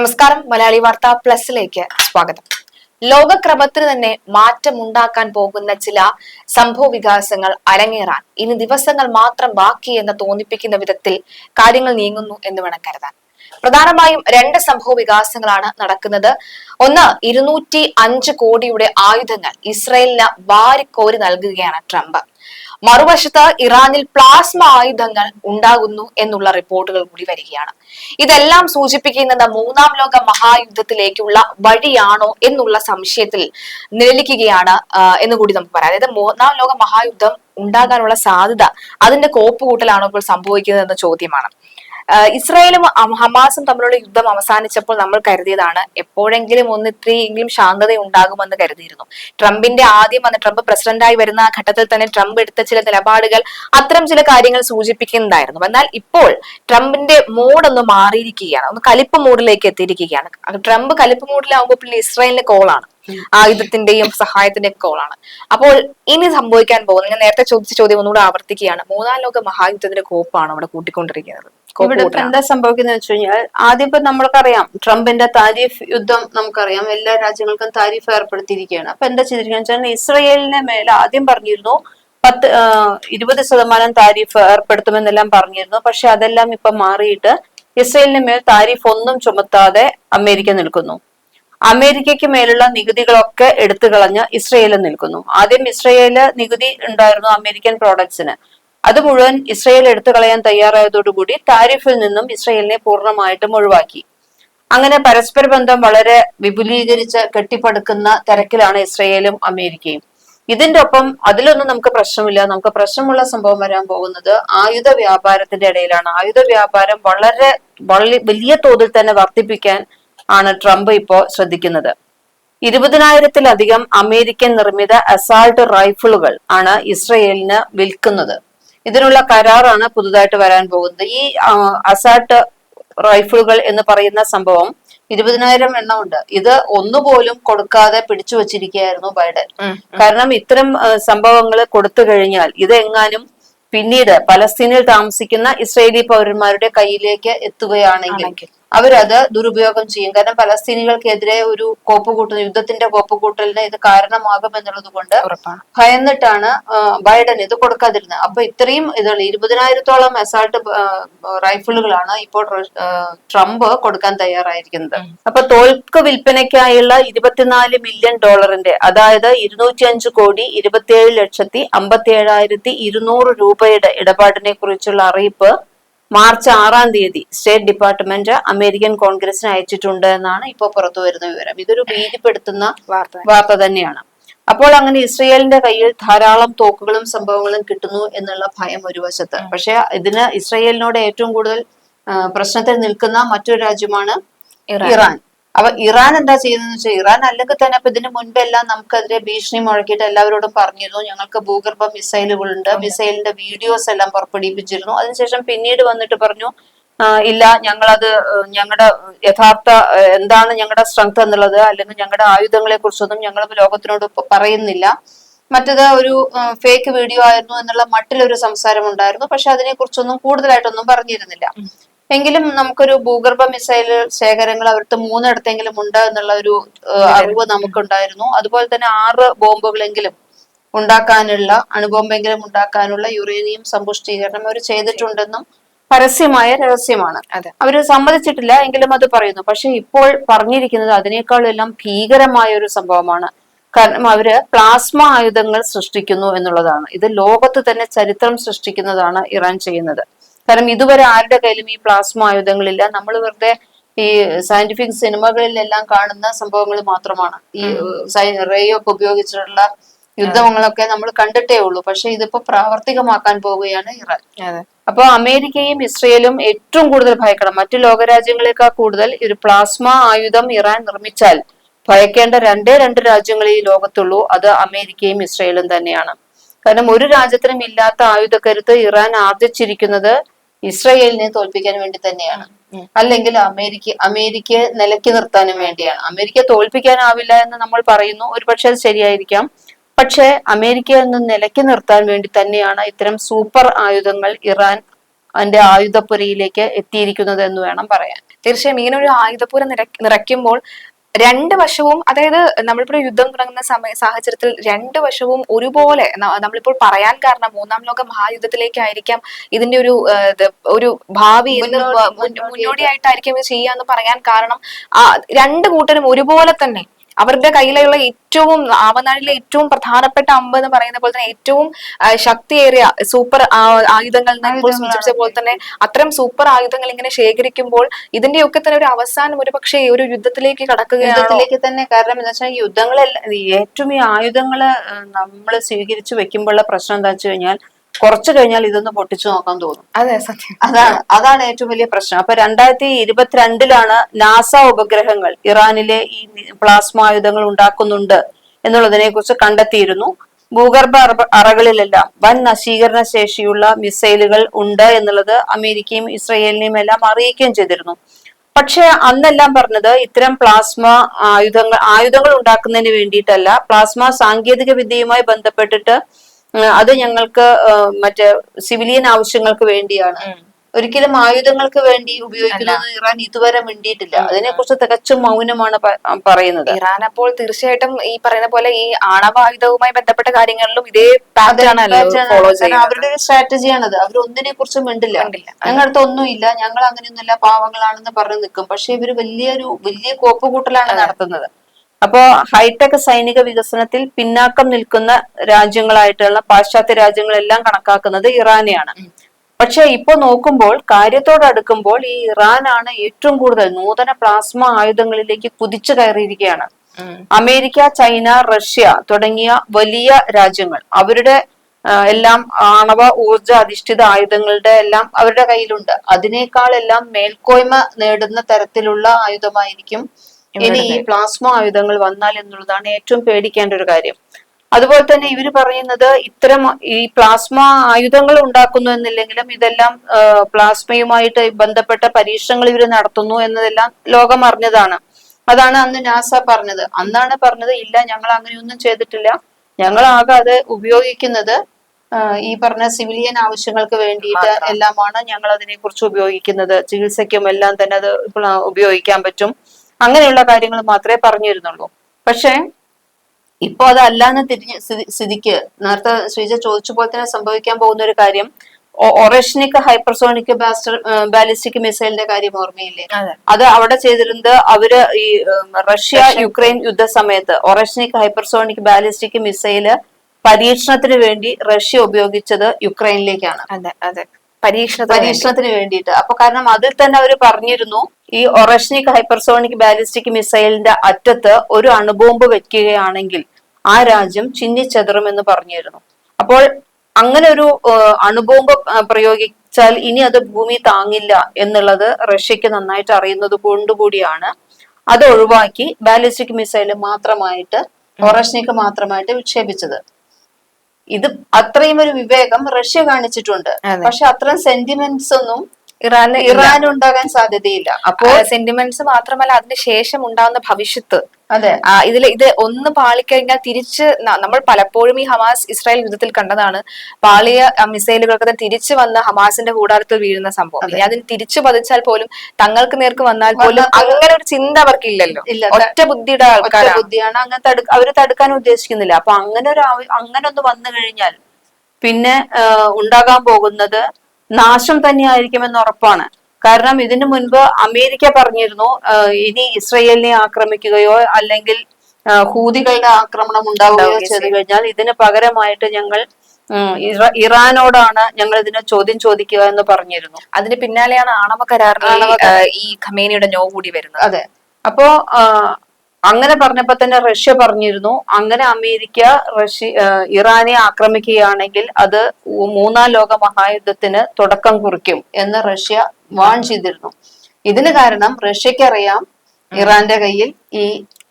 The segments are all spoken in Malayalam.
നമസ്കാരം. മലയാളി വാർത്ത പ്ലസിലേക്ക് സ്വാഗതം. ലോകക്രമത്തിന് തന്നെ മാറ്റമുണ്ടാക്കാൻ പോകുന്ന ചില സംഭവ വികാസങ്ങൾ അരങ്ങേറാൻ ഇനി ദിവസങ്ങൾ മാത്രം ബാക്കി എന്ന് തോന്നിപ്പിക്കുന്ന വിധത്തിൽ കാര്യങ്ങൾ നീങ്ങുന്നു എന്ന് വേണം കരുതാൻ. പ്രധാനമായും രണ്ട് സംഭവ വികാസങ്ങളാണ് നടക്കുന്നത്. ഒന്ന് ഇരുന്നൂറ്റി അഞ്ച് കോടിയുടെ ആയുധങ്ങൾ ഇസ്രയേലിന് വാരിക്കോരി നൽകുകയാണ് ട്രംപ്. മറുവശത്ത് ഇറാനിൽ പ്ലാസ്മ ആയുധങ്ങൾ ഉണ്ടാകുന്നു എന്നുള്ള റിപ്പോർട്ടുകൾ കൂടി വരികയാണ്. ഇതെല്ലാം സൂചിപ്പിക്കുന്നത് മൂന്നാം ലോക മഹായുദ്ധത്തിലേക്കുള്ള വഴിയാണോ എന്നുള്ള സംശയത്തിൽ നിലനിൽക്കുകയാണ് എന്ന് കൂടി നമുക്ക് പറയാം. അതായത് മൂന്നാം ലോക മഹായുദ്ധം ഉണ്ടാകാനുള്ള സാധ്യത അതിന്റെ കോപ്പ് കൂട്ടലാണോ ഇപ്പോൾ സംഭവിക്കുന്നത് എന്ന ചോദ്യമാണ്. ഇസ്രായേലും ഹമാസും തമ്മിലുള്ള യുദ്ധം അവസാനിച്ചപ്പോൾ നമ്മൾ കരുതിയതാണ് എപ്പോഴെങ്കിലും ഒന്ന് ഇത്രയെങ്കിലും ശാന്തത ഉണ്ടാകുമെന്ന് കരുതിയിരുന്നു. ട്രംപിന്റെ ആദ്യം വന്ന ട്രംപ് പ്രസിഡന്റായി വരുന്ന ഘട്ടത്തിൽ തന്നെ ട്രംപ് എടുത്ത ചില നിലപാടുകൾ അത്തരം ചില കാര്യങ്ങൾ സൂചിപ്പിക്കുന്നതായിരുന്നു എന്നാൽ ഇപ്പോൾ ട്രംപിന്റെ മോഡ് ഒന്ന് മാറിയിരിക്കുകയാണ്. ഒന്ന് കലിപ്പ് മൂഡിലേക്ക് എത്തിയിരിക്കുകയാണ്. ട്രംപ് കലിപ്പ് മൂഡിലാകുമ്പോൾ പിന്നെ ഇസ്രായേലിന്റെ കോളാണ് ആയുധത്തിന്റെയും സഹായത്തിന്റെയും കോളാണ് അപ്പോൾ ഇനി സംഭവിക്കാൻ പോകുന്നത് ഞാൻ നേരത്തെ ചോദിച്ച ചോദ്യം ഒന്നുകൂടെ ആവർത്തിക്കുകയാണ്. മൂന്നാം ലോക മഹായുദ്ധത്തിന്റെ കോപ്പാണ് അവിടെ കൂട്ടിക്കൊണ്ടിരിക്കുന്നത്. ഇവിടെ ഇപ്പൊ എന്താ സംഭവിക്കുന്നത് വെച്ച് കഴിഞ്ഞാൽ ആദ്യം ഇപ്പൊ നമ്മൾക്കറിയാം ട്രംപിന്റെ താരിഫ് യുദ്ധം നമുക്കറിയാം. എല്ലാ രാജ്യങ്ങൾക്കും താരിഫ് ഏർപ്പെടുത്തിയിരിക്കുകയാണ്. അപ്പൊ എന്താ ചെയ്തിരിക്കുന്നത് വെച്ചാൽ ഇസ്രയേലിന്റെ മേലെ ആദ്യം പറഞ്ഞിരുന്നു പത്ത് ഇരുപത് ശതമാനം താരിഫ് ഏർപ്പെടുത്തുമെന്നെല്ലാം പറഞ്ഞിരുന്നു. പക്ഷെ അതെല്ലാം ഇപ്പൊ മാറിയിട്ട് ഇസ്രയേലിന് മേൽ താരിഫ് ഒന്നും ചുമത്താതെ അമേരിക്ക നിൽക്കുന്നു. അമേരിക്കയ്ക്ക് മേലുള്ള നികുതികളൊക്കെ എടുത്തു കളഞ്ഞ് ഇസ്രയേൽ നിൽക്കുന്നു. ആദ്യം ഇസ്രയേൽ നികുതി ഉണ്ടായിരുന്നു അമേരിക്കൻ പ്രോഡക്ട്സിന് അത് മുഴുവൻ ഇസ്രയേൽ എടുത്തു കളയാൻ തയ്യാറായതോടുകൂടി താരിഫിൽ നിന്നും ഇസ്രയേലിനെ പൂർണമായിട്ടും ഒഴിവാക്കി. അങ്ങനെ പരസ്പര ബന്ധം വളരെ വിപുലീകരിച്ച് കെട്ടിപ്പടുക്കുന്ന തിരക്കിലാണ് ഇസ്രയേലും അമേരിക്കയും. ഇതിന്റെ ഒപ്പം അതിലൊന്നും നമുക്ക് പ്രശ്നമില്ല. നമുക്ക് പ്രശ്നമുള്ള സംഭവം വരാൻ പോകുന്നത് ആയുധ വ്യാപാരത്തിന്റെ ഇടയിലാണ്. ആയുധ വ്യാപാരം വളരെ വലിയ തോതിൽ തന്നെ വർദ്ധിപ്പിക്കാൻ ആണ് ട്രംപ് ഇപ്പോ ശ്രദ്ധിക്കുന്നത്. ഇരുപതിനായിരത്തിലധികം അമേരിക്കൻ നിർമ്മിത അസാൾട്ട് റൈഫിളുകൾ ആണ് ഇസ്രയേലിന് വിൽക്കുന്നത്. ഇതിനുള്ള കരാറാണ് പുതുതായിട്ട് വരാൻ പോകുന്നത്. ഈ അസാട്ട് റൈഫിളുകൾ എന്ന് പറയുന്ന സംഭവം ഇരുപതിനായിരം എണ്ണം ഉണ്ട് ഇത് ഒന്നുപോലും കൊടുക്കാതെ പിടിച്ചു വച്ചിരിക്കുകയായിരുന്നു ബൈഡൻ. കാരണം ഇത്തരം സംഭവങ്ങൾ കൊടുത്തു കഴിഞ്ഞാൽ ഇത് എങ്ങാനും പിന്നീട് പലസ്തീനിൽ താമസിക്കുന്ന ഇസ്രയേലി പൗരന്മാരുടെ കയ്യിലേക്ക് എത്തുകയാണെങ്കിൽ അവരത് ദുരുപയോഗം ചെയ്യും. കാരണം പലസ്തീനികൾക്കെതിരെ ഒരു കോപ്പുകൂട്ടൽ യുദ്ധത്തിന്റെ കോപ്പുകൂട്ടലിന് ഇത് കാരണമാകും എന്നുള്ളത് കൊണ്ട് ഭയന്നിട്ടാണ് ബൈഡൻ ഇത് കൊടുക്കാതിരുന്നത്. അപ്പൊ ഇത്രയും ഇതുള്ള ഇരുപതിനായിരത്തോളം അസാൾട്ട് റൈഫിളുകളാണ് ഇപ്പോൾ ട്രംപ് കൊടുക്കാൻ തയ്യാറായിരിക്കുന്നത്. അപ്പൊ തോൽക്ക് വിൽപ്പനയ്ക്കായുള്ള ഇരുപത്തിനാല് മില്യൺ ഡോളറിന്റെ അതായത് ഇരുന്നൂറ്റി അഞ്ച് കോടി ഇരുപത്തിയേഴ് ലക്ഷത്തി അമ്പത്തി ഏഴായിരത്തി ഇരുന്നൂറ് രൂപയുടെ ഇടപാടിനെ കുറിച്ചുള്ള അറിയിപ്പ് മാർച്ച് ആറാം തീയതി സ്റ്റേറ്റ് ഡിപ്പാർട്ട്മെന്റ് അമേരിക്കൻ കോൺഗ്രസിന് അയച്ചിട്ടുണ്ട് എന്നാണ് ഇപ്പോൾ പുറത്തു വരുന്ന വിവരം. ഇതൊരു ഭീതിപ്പെടുത്തുന്ന വാർത്ത. തന്നെയാണ്. അപ്പോൾ അങ്ങനെ ഇസ്രയേലിന്റെ കയ്യിൽ ധാരാളം തോക്കുകളും സംഭവങ്ങളും കിട്ടുന്നു എന്നുള്ള ഭയം ഒരു വശത്ത്. പക്ഷെ ഇതിന് ഇസ്രയേലിനോട് ഏറ്റവും കൂടുതൽ പ്രശ്നത്തിൽ നിൽക്കുന്ന മറ്റൊരു രാജ്യമാണ് ഇറാൻ. അപ്പൊ ഇറാൻ എന്താ ചെയ്യുന്നത് വെച്ചാൽ ഇറാൻ അല്ലെങ്കിൽ തന്നെ അപ്പൊ ഇതിന് മുൻപെല്ലാം നമുക്കെതിരെ ഭീഷണി മുഴക്കിയിട്ട് എല്ലാവരോടും പറഞ്ഞിരുന്നു. ഞങ്ങൾക്ക് ഭൂഗർഭ മിസൈലുകളുണ്ട്. മിസൈലിന്റെ വീഡിയോസ് എല്ലാം പുറപ്പെടുവിപ്പിച്ചിരുന്നു. അതിനുശേഷം പിന്നീട് വന്നിട്ട് പറഞ്ഞു ഇല്ല ഞങ്ങളത് ഞങ്ങളുടെ യഥാർത്ഥ എന്താണ് ഞങ്ങളുടെ സ്ട്രെങ്ത് എന്നുള്ളത് അല്ലെങ്കിൽ ഞങ്ങളുടെ ആയുധങ്ങളെ കുറിച്ചൊന്നും ഞങ്ങൾ ലോകത്തിനോട് പറയുന്നില്ല. മറ്റത് ഒരു ഫേക്ക് വീഡിയോ ആയിരുന്നു എന്നുള്ള മട്ടിലൊരു സംസാരം ഉണ്ടായിരുന്നു പക്ഷെ അതിനെ കുറിച്ചൊന്നും കൂടുതലായിട്ടൊന്നും പറഞ്ഞിരുന്നില്ല. എങ്കിലും നമുക്കൊരു ഭൂഗർഭ മിസൈൽ ശേഖരങ്ങൾ അവർക്ക് മൂന്നിടത്തെങ്കിലും ഉണ്ട് എന്നുള്ള ഒരു അറിവ് നമുക്കുണ്ടായിരുന്നു. അതുപോലെ തന്നെ ആറ് ബോംബുകളെങ്കിലും ഉണ്ടാക്കാനുള്ള അണുബോംബെങ്കിലും ഉണ്ടാക്കാനുള്ള യുറേനിയം സമ്പുഷ്ടീകരണം അവർ ചെയ്തിട്ടുണ്ടെന്നും പരസ്യമായ രഹസ്യമാണ്. അവർ സമ്മതിച്ചിട്ടില്ല എങ്കിലും അത് പറയുന്നു. പക്ഷെ ഇപ്പോൾ പറഞ്ഞിരിക്കുന്നത് അതിനേക്കാളെല്ലാം ഭീകരമായ ഒരു സംഭവമാണ്. കാരണം അവർ പ്ലാസ്മ ആയുധങ്ങൾ സൃഷ്ടിക്കുന്നു എന്നുള്ളതാണ്. ഇത് ലോകത്ത് തന്നെ ചരിത്രം സൃഷ്ടിക്കുന്നതാണ് ഇറാൻ ചെയ്യുന്നത്. കാരണം ഇതുവരെ ആരുടെ കയ്യിലും ഈ പ്ലാസ്മ ആയുധങ്ങളില്ല. നമ്മൾ വെറുതെ ഈ സയന്റിഫിക് സിനിമകളിലെല്ലാം കാണുന്ന സംഭവങ്ങൾ മാത്രമാണ്. ഈ റേയോ ഒക്കെ ഉപയോഗിച്ചിട്ടുള്ള യുദ്ധങ്ങളൊക്കെ നമ്മൾ കണ്ടിട്ടേ ഉള്ളൂ. പക്ഷെ ഇതിപ്പോ പ്രാവർത്തികമാക്കാൻ പോവുകയാണ് ഇറാൻ. അപ്പൊ അമേരിക്കയും ഇസ്രയേലും ഏറ്റവും കൂടുതൽ ഭയക്കണം. മറ്റു ലോകരാജ്യങ്ങളെക്കാൾ കൂടുതൽ ഒരു പ്ലാസ്മ ആയുധം ഇറാൻ നിർമ്മിച്ചാൽ ഭയക്കേണ്ട രണ്ടേ രണ്ട് രാജ്യങ്ങളെ ഈ ലോകത്തുള്ളൂ. അത് അമേരിക്കയും ഇസ്രയേലും തന്നെയാണ്. കാരണം ഒരു രാജ്യത്തിനും ഇല്ലാത്ത ആയുധക്കരുത്ത് ഇറാൻ ആർജിച്ചിരിക്കുന്നത് ഇസ്രയേലിനെ തോൽപ്പിക്കാൻ വേണ്ടി തന്നെയാണ്. അല്ലെങ്കിൽ അമേരിക്ക അമേരിക്കയെ നിലക്കി നിർത്താനും വേണ്ടിയാണ്. അമേരിക്ക തോൽപ്പിക്കാനാവില്ല എന്ന് നമ്മൾ പറയുന്നു. ഒരുപക്ഷെ അത് ശരിയായിരിക്കാം. പക്ഷേ അമേരിക്കയിൽ നിന്ന് നിലക്കി നിർത്താൻ വേണ്ടി തന്നെയാണ് ഇത്തരം സൂപ്പർ ആയുധങ്ങൾ ഇറാൻ അതിന്റെ ആയുധപ്പുരയിലേക്ക് എത്തിയിരിക്കുന്നത് എന്ന് വേണം പറയാൻ. തീർച്ചയായും ഇങ്ങനെ ഒരു ആയുധപ്പുര നിറയ്ക്കുമ്പോൾ രണ്ട് വശവും അതായത് നമ്മളിപ്പോൾ യുദ്ധം തുടങ്ങുന്ന സമയ സാഹചര്യത്തിൽ രണ്ട് വശവും ഒരുപോലെ നമ്മളിപ്പോൾ പറയാൻ കാരണം മൂന്നാം ലോക മഹായുദ്ധത്തിലേക്കായിരിക്കാം ഇതിന്റെ ഒരു ഒരു ഭാവി. മുന്നോടിയായിട്ടായിരിക്കും ഇത് ചെയ്യാന്ന് പറയാൻ കാരണം ആ രണ്ട് കൂട്ടരും ഒരുപോലെ തന്നെ അവരുടെ കയ്യിലുള്ള ഏറ്റവും ആവനാഴിലെ ഏറ്റവും പ്രധാനപ്പെട്ട അമ്പ് എന്ന് പറയുന്ന പോലെ തന്നെ ഏറ്റവും ശക്തിയേറിയ സൂപ്പർ ആയുധങ്ങൾ സൂചിപ്പിച്ച പോലെ തന്നെ അത്തരം സൂപ്പർ ആയുധങ്ങൾ ഇങ്ങനെ ശേഖരിക്കുമ്പോൾ ഇതിന്റെയൊക്കെ തന്നെ ഒരു അവസാനം ഒരു പക്ഷേ ഒരു യുദ്ധത്തിലേക്ക് കടക്കുക യുദ്ധത്തിലേക്ക് തന്നെ കാരണം എന്താ വെച്ചാൽ യുദ്ധങ്ങളെല്ലാം ഏറ്റവും ഈ ആയുധങ്ങൾ നമ്മൾ സ്വീകരിച്ചു വെക്കുമ്പോഴുള്ള പ്രശ്നം എന്താ വെച്ച് കഴിഞ്ഞാൽ കുറച്ചു കഴിഞ്ഞാൽ ഇതൊന്ന് പൊട്ടിച്ചു നോക്കാൻ തോന്നും. അതെ സത്യം. അതാണ് അതാണ് ഏറ്റവും വലിയ പ്രശ്നം. അപ്പൊ രണ്ടായിരത്തി ഇരുപത്തിരണ്ടിലാണ് നാസ ഉപഗ്രഹങ്ങൾ ഇറാനിലെ ഈ പ്ലാസ്മ ആയുധങ്ങൾ ഉണ്ടാക്കുന്നുണ്ട് എന്നുള്ളതിനെ കുറിച്ച് കണ്ടെത്തിയിരുന്നു. ഭൂഗർഭ അറ- അറകളിലെല്ലാം വൻ നശീകരണ ശേഷിയുള്ള മിസൈലുകൾ ഉണ്ട് എന്നുള്ളത് അമേരിക്കയും ഇസ്രയേലിനെയും എല്ലാം അറിയിക്കുകയും ചെയ്തിരുന്നു. പക്ഷെ അന്നെല്ലാം പറഞ്ഞത് ഇത്തരം പ്ലാസ്മ ആയുധങ്ങൾ ആയുധങ്ങൾ ഉണ്ടാക്കുന്നതിന് വേണ്ടിയിട്ടല്ല. പ്ലാസ്മ സാങ്കേതിക വിദ്യയുമായി ബന്ധപ്പെട്ടിട്ട് അത് ഞങ്ങൾക്ക് മറ്റേ സിവിലിയൻ ആവശ്യങ്ങൾക്ക് വേണ്ടിയാണ്. ഒരിക്കലും ആയുധങ്ങൾക്ക് വേണ്ടി ഉപയോഗിക്കുന്നത് ഇറാൻ ഇതുവരെ മിണ്ടിയിട്ടില്ല. അതിനെക്കുറിച്ച് തികച്ചും മൗനമാണ് പറയുന്നത്. ഇറാൻ അപ്പോൾ തീർച്ചയായിട്ടും ഈ പറയുന്ന പോലെ ഈ ആണവായുധവുമായി ബന്ധപ്പെട്ട കാര്യങ്ങളിലും ഇതേ പാറ്റേൺ അവരുടെ ഒരു സ്ട്രാറ്റജിയാണത് അവർ ഒന്നിനെ കുറിച്ച് മിണ്ടില്ല. ഞങ്ങളടുത്ത് ഒന്നും ഒന്നുമില്ല. ഞങ്ങൾ അങ്ങനെയൊന്നുമില്ല പാവങ്ങളാണെന്ന് പറഞ്ഞു നിൽക്കും. പക്ഷെ ഇവർ വലിയൊരു വലിയ കോപ്പുകൂട്ടലാണ് നടത്തുന്നത്. അപ്പോ ഹൈടെക് സൈനിക വികസനത്തിൽ പിന്നാക്കം നിൽക്കുന്ന രാജ്യങ്ങളായിട്ടുള്ള പാശ്ചാത്യ രാജ്യങ്ങളെല്ലാം കണക്കാക്കുന്നത് ഇറാനെയാണ്. പക്ഷെ ഇപ്പൊ നോക്കുമ്പോൾ കാര്യത്തോടടുക്കുമ്പോൾ ഈ ഇറാനാണ് ഏറ്റവും കൂടുതൽ നൂതന പ്ലാസ്മ ആയുധങ്ങളിലേക്ക് കുതിച്ചു കയറിയിരിക്കുകയാണ്. അമേരിക്ക ചൈന റഷ്യ തുടങ്ങിയ വലിയ രാജ്യങ്ങൾ അവരുടെ എല്ലാം ആണവ ഊർജ അധിഷ്ഠിത ആയുധങ്ങളുടെ എല്ലാം അവരുടെ കയ്യിലുണ്ട്. അതിനേക്കാൾ എല്ലാം മേൽക്കോയ്മ നേടുന്ന തരത്തിലുള്ള ആയുധമായിരിക്കും ഇനി ഈ പ്ലാസ്മ ആയുധങ്ങൾ വന്നാൽ എന്നുള്ളതാണ് ഏറ്റവും പേടിക്കേണ്ട ഒരു കാര്യം. അതുപോലെ തന്നെ ഇവർ പറയുന്നത് ഇത്തരം ഈ പ്ലാസ്മ ആയുധങ്ങൾ ഉണ്ടാക്കുന്നു എന്നില്ലെങ്കിലും ഇതെല്ലാം പ്ലാസ്മയുമായിട്ട് ബന്ധപ്പെട്ട പരീക്ഷണങ്ങൾ ഇവർ നടത്തുന്നു എന്നതെല്ലാം ലോകം അറിഞ്ഞതാണ്. അതാണ് അന്ന് നാസ പറഞ്ഞത്. അന്നാണ് പറഞ്ഞത് ഇല്ല ഞങ്ങൾ അങ്ങനെയൊന്നും ചെയ്തിട്ടില്ല. ഞങ്ങൾ ആകെ അത് ഉപയോഗിക്കുന്നത് ഈ പറഞ്ഞ സിവിലിയൻ ആവശ്യങ്ങൾക്ക് വേണ്ടിയിട്ട് എല്ലാമാണ് ഞങ്ങൾ അതിനെ കുറിച്ച് ഉപയോഗിക്കുന്നത്. ചികിത്സയ്ക്കും എല്ലാം തന്നെ അത് ഉപയോഗിക്കാൻ പറ്റും. അങ്ങനെയുള്ള കാര്യങ്ങൾ മാത്രമേ പറഞ്ഞു പറഞ്ഞിരുന്നുള്ളൂ. പക്ഷേ ഇപ്പൊ അതല്ലാന്ന് തിരിഞ്ഞ് സ്ഥിതി- സ്ഥിതിക്ക് നേരത്തെ ശ്രീജ ചോദിച്ച പോലെ തന്നെ സംഭവിക്കാൻ പോകുന്ന ഒരു കാര്യം ഒറേഷനിക് ഹൈപ്പർസോണിക് ബാസ്റ്റർ ബാലിസ്റ്റിക് മിസൈലിന്റെ കാര്യം ഓർമ്മയില്ലേ? അതെ. അവിടെ ചെയ്തിരുന്നത് അവർ ഈ റഷ്യ യുക്രൈൻ യുദ്ധ സമയത്ത് ഒറേഷനിക് ഹൈപ്പർസോണിക് ബാലിസ്റ്റിക് മിസൈൽ പരീക്ഷണത്തിന് വേണ്ടി റഷ്യ ഉപയോഗിച്ചത് യുക്രൈനിലേക്കാണ്. അതെ അതെ. പരീക്ഷണത്തിന് വേണ്ടി. പരീക്ഷണത്തിന് വേണ്ടിയിട്ട്. അപ്പൊ കാരണം അതിൽ തന്നെ അവർ പറഞ്ഞിരുന്നു ഈ ഒറഷ്നിക് ഹൈപ്പർസോണിക് ബാലിസ്റ്റിക് മിസൈലിന്റെ അറ്റത്ത് ഒരു അണുബോംബ് വെക്കുകയാണെങ്കിൽ ആ രാജ്യം ചിന്നിച്ചെതറുമെന്ന് പറഞ്ഞിരുന്നു. അപ്പോൾ അങ്ങനെ ഒരു അണുബോംബ് പ്രയോഗിച്ചാൽ ഇനി അത് ഭൂമി താങ്ങില്ല എന്നുള്ളത് റഷ്യക്ക് നന്നായിട്ട് അറിയുന്നത് കൊണ്ടുകൂടിയാണ്. അത് ഒഴിവാക്കി ബാലിസ്റ്റിക് മിസൈൽ മാത്രമായിട്ട് ഒറഷ്നിക്ക് മാത്രമായിട്ട് വിക്ഷേപിച്ചത്. ഇത് അത്രയും ഒരു വിവേകം റഷ്യ കാണിച്ചിട്ടുണ്ട്. പക്ഷെ അത്രയും സെന്റിമെന്റ്സ് ഒന്നും ഇറാന് ഇറാൻ ഉണ്ടാകാൻ സാധ്യതയില്ല. അപ്പോൾ സെന്റിമെന്റ്സ് മാത്രമല്ല അതിന് ശേഷം ഉണ്ടാകുന്ന ഭവിഷ്യത്ത്. അതെ. ഇതിൽ ഇത് ഒന്ന് പാളിക്കഴിഞ്ഞാൽ തിരിച്ച് നമ്മൾ പലപ്പോഴും ഈ ഹമാസ് ഇസ്രായേൽ യുദ്ധത്തിൽ കണ്ടതാണ്. പാളിയ മിസൈലുകളൊക്കെ മിസൈലുകൾക്ക് തന്നെ തിരിച്ചു വന്ന് ഹമാസിന്റെ കൂടാരത്തിൽ വീഴുന്ന സംഭവം. ഇനി അതിന് തിരിച്ചു പതിച്ചാൽ പോലും തങ്ങൾക്ക് നേർക്ക് വന്നാൽ പോലും അങ്ങനെ ഒരു ചിന്ത അവർക്കില്ലല്ലോ. ഒറ്റ ബുദ്ധിയുടെ ആൾക്കാർ ആൾക്കാരാണ്. ബുദ്ധിയാണ് അങ്ങനെ അവർ തടുക്കാൻ ഉദ്ദേശിക്കുന്നില്ല. അപ്പൊ അങ്ങനെ ഒരു അങ്ങനെ ഒന്ന് വന്നു കഴിഞ്ഞാൽ പിന്നെ ഉണ്ടാകാൻ പോകുന്നത് നാശം തന്നെയായിരിക്കുമെന്ന് ഉറപ്പാണ്. കാരണം ഇതിനു മുൻപ് അമേരിക്ക പറഞ്ഞിരുന്നു ഇനി ഇസ്രയേലിനെ ആക്രമിക്കുകയോ അല്ലെങ്കിൽ ഹൂതികളുടെ ആക്രമണം ഉണ്ടാവുകയോ ചെയ്തു കഴിഞ്ഞാൽ ഇതിന് പകരമായിട്ട് ഞങ്ങൾ ഇറാനോടാണ് ഞങ്ങൾ ഇതിനെ ചോദ്യം ചോദിക്കുക എന്ന് പറഞ്ഞിരുന്നു. അതിന് പിന്നാലെയാണ് ആണവ കരാറിൽ ആ, ഈ ഖമേനിയുടെ നോ കൂടി വരുന്നത്. അതെ. അപ്പോ അങ്ങനെ പറഞ്ഞപ്പോ തന്നെ റഷ്യ പറഞ്ഞിരുന്നു. അങ്ങനെ അമേരിക്ക റഷ്യ ഇറാനെ ആക്രമിക്കുകയാണെങ്കിൽ അത് മൂന്നാം ലോക മഹായുദ്ധത്തിന് തുടക്കം കുറിക്കും എന്ന് റഷ്യ വാൺ ചെയ്തിരുന്നു. ഇതിന് കാരണം റഷ്യക്ക് അറിയാം ഇറാന്റെ കയ്യിൽ ഈ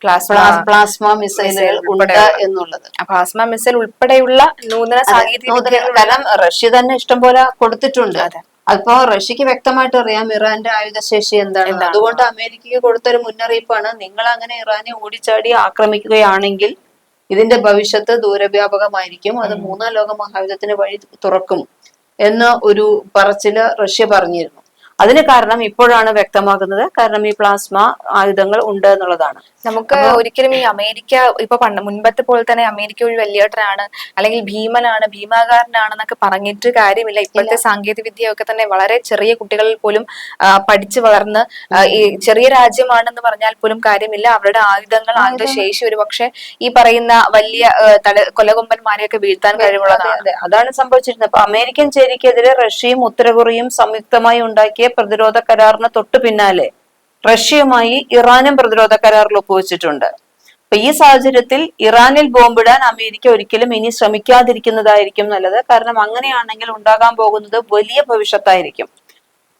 പ്ലാസ്മ മിസൈലുകൾ ഉണ്ട് എന്നുള്ളത്. പ്ലാസ്മ മിസൈൽ ഉൾപ്പെടെയുള്ള നൂതന സാങ്കേതിക കാരണം റഷ്യ തന്നെ ഇഷ്ടംപോലെ കൊടുത്തിട്ടുണ്ട്. അതെ. അപ്പോ റഷ്യക്ക് വ്യക്തമായിട്ട് അറിയാം ഇറാന്റെ ആയുധശേഷി എന്താണ്. അതുകൊണ്ട് അമേരിക്കയ്ക്ക് കൊടുത്തൊരു മുന്നറിയിപ്പാണ്. നിങ്ങൾ അങ്ങനെ ഇറാനെ ഓടിച്ചാടി ആക്രമിക്കുകയാണെങ്കിൽ ഇതിന്റെ ഭവിഷ്യത്ത് ദൂരവ്യാപകമായിരിക്കും. അത് മൂന്നാം ലോക മഹായുദ്ധത്തിന് വഴി തുറക്കും എന്ന ഒരു പറച്ചിൽ റഷ്യ പറഞ്ഞിരുന്നു. അതിന് കാരണം ഇപ്പോഴാണ് വ്യക്തമാകുന്നത്. കാരണം ഈ പ്ലാസ്മ ആയുധങ്ങൾ ഉണ്ട് എന്നുള്ളതാണ്. നമുക്ക് ഒരിക്കലും ഈ അമേരിക്ക ഇപ്പൊ പണ്ട് മുൻപത്തെ പോലെ തന്നെ അമേരിക്ക ഒരു വലിയേട്ടനാണ് അല്ലെങ്കിൽ ഭീമനാണ് ഭീമാകാരനാണെന്നൊക്കെ പറഞ്ഞിട്ട് കാര്യമില്ല. ഇപ്പോഴത്തെ സാങ്കേതിക വിദ്യ ഒക്കെ തന്നെ വളരെ ചെറിയ കുട്ടികളിൽ പോലും പഠിച്ച് വളർന്ന് ഈ ചെറിയ രാജ്യമാണെന്ന് പറഞ്ഞാൽ പോലും കാര്യമില്ല. അവരുടെ ആയുധങ്ങൾ ആയുധ ശേഷി ഒരു പക്ഷെ ഈ പറയുന്ന വലിയ തല കൊലകൊമ്പന്മാരെയൊക്കെ വീഴ്ത്താൻ കഴിവുള്ളതാണ്. അതാണ് സംഭവിച്ചിരുന്നത്. അപ്പൊ അമേരിക്കൻ ചേരിക്കെതിരെ റഷ്യയും ഉത്തരകൊറിയയും സംയുക്തമായി ഉണ്ടാക്കിയ പ്രതിരോധ കരാറിന് തൊട്ടു പിന്നാലെ റഷ്യയുമായി ഇറാനും പ്രതിരോധ കരാറിൽ ഒപ്പുവെച്ചിട്ടുണ്ട്. അപ്പൊ ഈ സാഹചര്യത്തിൽ ഇറാനിൽ ബോംബിടാൻ അമേരിക്ക ഒരിക്കലും ഇനി ശ്രമിക്കാതിരിക്കുന്നതായിരിക്കും നല്ലത്. കാരണം അങ്ങനെയാണെങ്കിൽ ഉണ്ടാകാൻ പോകുന്നത് വലിയ ഭവിഷ്യത്തായിരിക്കും.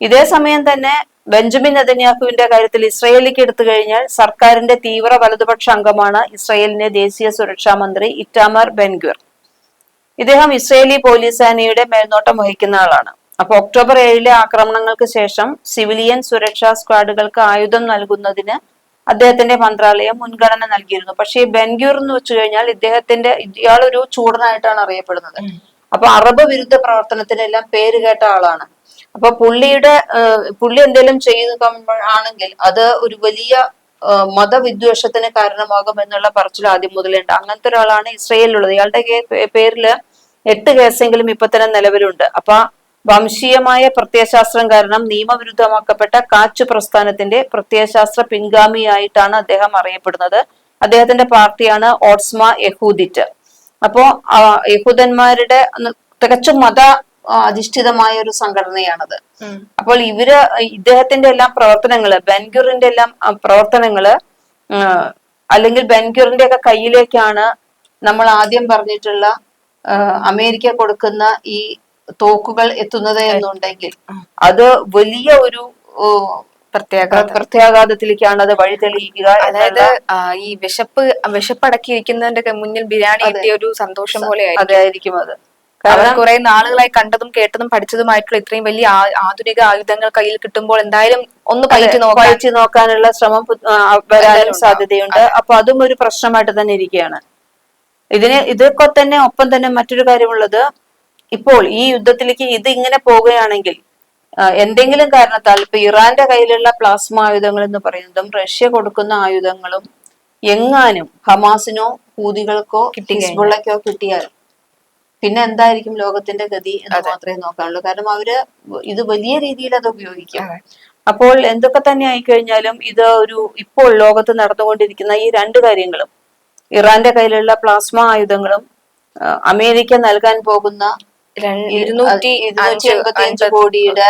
ഇതേ സമയം തന്നെ ബെഞ്ചമിൻ നെതന്യാഹുവിന്റെ കാര്യത്തിൽ ഇസ്രയേലിലേക്ക് എടുത്തു കഴിഞ്ഞാൽ സർക്കാരിന്റെ തീവ്ര വലതുപക്ഷ അംഗമാണ് ഇസ്രയേലിന്റെ ദേശീയ സുരക്ഷാ മന്ത്രി ഇറ്റാമർ ബെൻഗ്വർ ഇദ്ദേഹം ഇസ്രയേലി പോലീസ് സേനയുടെ മേൽനോട്ടം വഹിക്കുന്ന ആളാണ്. അപ്പൊ ഒക്ടോബർ ഏഴിലെ ആക്രമണങ്ങൾക്ക് ശേഷം സിവിലിയൻ സുരക്ഷാ സ്ക്വാഡുകൾക്ക് ആയുധം നൽകുന്നതിന് അദ്ദേഹത്തിന്റെ മന്ത്രാലയം മുൻഗണന നൽകിയിരുന്നു. പക്ഷേ ഈ ബെൻഗ്യൂർ എന്ന് വെച്ചു കഴിഞ്ഞാൽ ഇദ്ദേഹത്തിന്റെ ഇയാളൊരു ചൂടനായിട്ടാണ് അറിയപ്പെടുന്നത്. അപ്പൊ അറബ് വിരുദ്ധ പ്രവർത്തനത്തിനെല്ലാം പേര് കേട്ട ആളാണ്. അപ്പൊ പുള്ളിയുടെ പുള്ളി എന്തെങ്കിലും ചെയ്തു ആണെങ്കിൽ അത് ഒരു വലിയ മതവിദ്വേഷത്തിന് കാരണമാകും എന്നുള്ള പറച്ചിൽ ആദ്യം മുതലുണ്ട്. അങ്ങനത്തെ ഒരാളാണ് ഇസ്രയേലിലുള്ളത്. ഇയാളുടെ പേരിൽ എട്ട് കേസെങ്കിലും ഇപ്പൊ തന്നെ നിലവിലുണ്ട്. അപ്പൊ വംശീയമായ പ്രത്യയശാസ്ത്രം കാരണം നിയമവിരുദ്ധമാക്കപ്പെട്ട കാച്ചു പ്രസ്ഥാനത്തിന്റെ പ്രത്യയശാസ്ത്ര പിൻഗാമിയായിട്ടാണ് അദ്ദേഹം അറിയപ്പെടുന്നത്. അദ്ദേഹത്തിന്റെ പാർട്ടിയാണ് ഓട്സ്മ യഹൂദിറ്റ്. അപ്പോ യഹൂദന്മാരുടെ തികച്ചും മത അധിഷ്ഠിതമായ ഒരു സംഘടനയാണത്. അപ്പോൾ ഇവർ ഇദ്ദേഹത്തിന്റെ എല്ലാം പ്രവർത്തനങ്ങൾ ബെൻഗുറിന്റെ എല്ലാം പ്രവർത്തനങ്ങൾ അല്ലെങ്കിൽ ബെൻഗ്യൂറിന്റെ ഒക്കെ കയ്യിലേക്കാണ് നമ്മൾ ആദ്യം പറഞ്ഞിട്ടുള്ള അമേരിക്ക കൊടുക്കുന്ന ഈ തോക്കുകൾ എത്തുന്നത് എന്നുണ്ടെങ്കിൽ അത് വലിയ ഒരു പ്രത്യാഘാതത്തിലേക്കാണ് അത് വഴി തെളിയിക്കുക അതായത് ഈ വിശപ്പ് വിശപ്പടക്കിയിരിക്കുന്നതിന്റെ ഇരിക്കുന്നതിന്റെ മുന്നിൽ ബിരിയാണി കിട്ടിയ ഒരു സന്തോഷം പോലെ അതായിരിക്കും അത് കാരണം കുറെ നാളുകളായി കണ്ടതും കേട്ടതും പഠിച്ചതുമായിട്ടുള്ള ഇത്രയും വലിയ ആധുനിക ആയുധങ്ങൾ കയ്യിൽ കിട്ടുമ്പോൾ എന്തായാലും ഒന്ന് പയറ്റി കഴിച്ചു നോക്കാനുള്ള ശ്രമം വരാനും സാധ്യതയുണ്ട്. അപ്പൊ അതും ഒരു പ്രശ്നമായിട്ട് തന്നെ ഇരിക്കുകയാണ്. ഇതിന് ഇതൊക്കെ തന്നെ ഒപ്പം തന്നെ മറ്റൊരു കാര്യമുള്ളത് ഇപ്പോൾ ഈ യുദ്ധത്തിലേക്ക് ഇത് ഇങ്ങനെ പോവുകയാണെങ്കിൽ എന്തെങ്കിലും കാരണത്താൽ ഇപ്പൊ ഇറാന്റെ കയ്യിലുള്ള പ്ലാസ്മ ആയുധങ്ങൾ എന്ന് പറയുന്നതും റഷ്യ കൊടുക്കുന്ന ആയുധങ്ങളും എങ്ങാനും ഹമാസിനോ ഹൂതികൾക്കോ ഹിസ്ബുള്ളക്കോ കിട്ടിയാൽ പിന്നെ എന്തായിരിക്കും ലോകത്തിന്റെ ഗതി എന്ന് മാത്രമേ നോക്കാനുള്ളൂ. കാരണം അവർ ഇത് വലിയ രീതിയിൽ അത് ഉപയോഗിക്കും. അപ്പോൾ എന്തൊക്കെ തന്നെ ആയിക്കഴിഞ്ഞാലും ഇത് ഒരു ഇപ്പോൾ ലോകത്ത് നടന്നുകൊണ്ടിരിക്കുന്ന ഈ രണ്ട് കാര്യങ്ങളും ഇറാന്റെ കയ്യിലുള്ള പ്ലാസ്മ ആയുധങ്ങളും അമേരിക്ക നൽകാൻ പോകുന്ന ഇരുന്നൂറ്റി അഞ്ച് കോടിയുടെ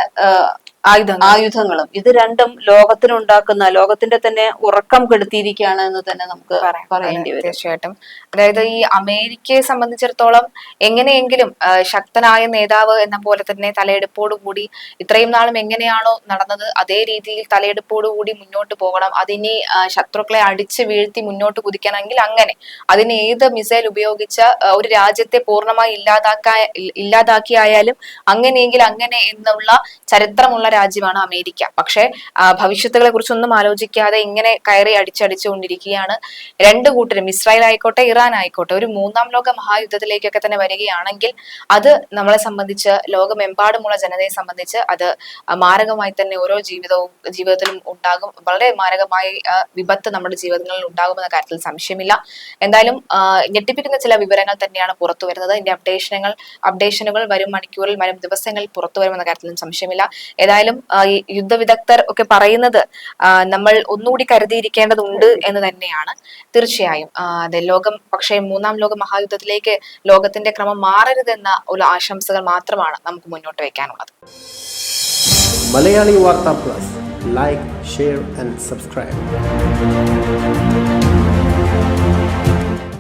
ആയുധങ്ങളും. ഇത് രണ്ടും ലോകത്തിനുണ്ടാക്കുന്ന ലോകത്തിന്റെ തന്നെ ഉറക്കം കെടുത്തിയിരിക്കുകയാണ് എന്ന് തന്നെ നമുക്ക് പറയേണ്ടി വരും. തീർച്ചയായിട്ടും. അതായത് ഈ അമേരിക്കയെ സംബന്ധിച്ചിടത്തോളം എങ്ങനെയെങ്കിലും ശക്തനായ നേതാവ് എന്ന പോലെ തന്നെ തലയെടുപ്പോടുകൂടി ഇത്രയും നാളും എങ്ങനെയാണോ നടന്നത് അതേ രീതിയിൽ തലയെടുപ്പോടുകൂടി മുന്നോട്ട് പോകണം. അതിനി ശത്രുക്കളെ അടിച്ച് വീഴ്ത്തി മുന്നോട്ട് കുതിക്കണമെങ്കിൽ അങ്ങനെ. അതിന് ഏത് മിസൈൽ ഉപയോഗിച്ച ഒരു രാജ്യത്തെ പൂർണമായി ഇല്ലാതാക്കാ ഇല്ലാതാക്കിയായാലും അങ്ങനെയെങ്കിൽ അങ്ങനെ എന്നുള്ള ചരിത്രമുള്ള രാജ്യമാണ് അമേരിക്ക. പക്ഷെ ഭവിഷ്യത്തുകളെ കുറിച്ചൊന്നും ആലോചിക്കാതെ ഇങ്ങനെ കയറി അടിച്ചടിച്ചുകൊണ്ടിരിക്കുകയാണ് രണ്ട് കൂട്ടരും. ഇസ്രായേൽ ആയിക്കോട്ടെ ഇറാൻ ആയിക്കോട്ടെ. ഒരു മൂന്നാം ലോക മഹായുദ്ധത്തിലേക്കൊക്കെ തന്നെ വരികയാണെങ്കിൽ അത് നമ്മളെ സംബന്ധിച്ച് ലോകമെമ്പാടുമുള്ള ജനതയെ സംബന്ധിച്ച് അത് മാരകമായി തന്നെ ഓരോ ജീവിതവും ജീവിതത്തിലും ഉണ്ടാകും. വളരെ മാരകമായ വിപത്ത് നമ്മുടെ ജീവിതങ്ങളിൽ ഉണ്ടാകുമെന്ന കാര്യത്തിൽ സംശയമില്ല. എന്തായാലും ഞെട്ടിപ്പിക്കുന്ന ചില വിവരങ്ങൾ തന്നെയാണ് പുറത്തു വരുന്നത്. ഇതിന്റെ അപ്ഡേഷനുകൾ അപ്ഡേഷനുകൾ വരും മണിക്കൂറിൽ വരും ദിവസങ്ങളിൽ പുറത്തു വരുമെന്ന കാര്യത്തിലും സംശയമില്ല. ഏതായാലും ആ, യുദ്ധവിദഗ്ധർ യുദ്ധ വിദഗ്ധർ ഒക്കെ പറയുന്നത് നമ്മൾ ഒന്നുകൂടി കരുതിയിരിക്കേണ്ടതുണ്ട് എന്ന് തന്നെയാണ്. തീർച്ചയായും അതെ ലോകം പക്ഷേ മൂന്നാം ലോക മഹായുദ്ധത്തിലേക്ക് ലോകത്തിന്റെ ക്രമം മാറരുതെന്ന ഒരു ആശംസകൾ മാത്രമാണ് നമുക്ക് മുന്നോട്ട് വെക്കാനുള്ളത്. Malayali Vartha plus. Like share and subscribe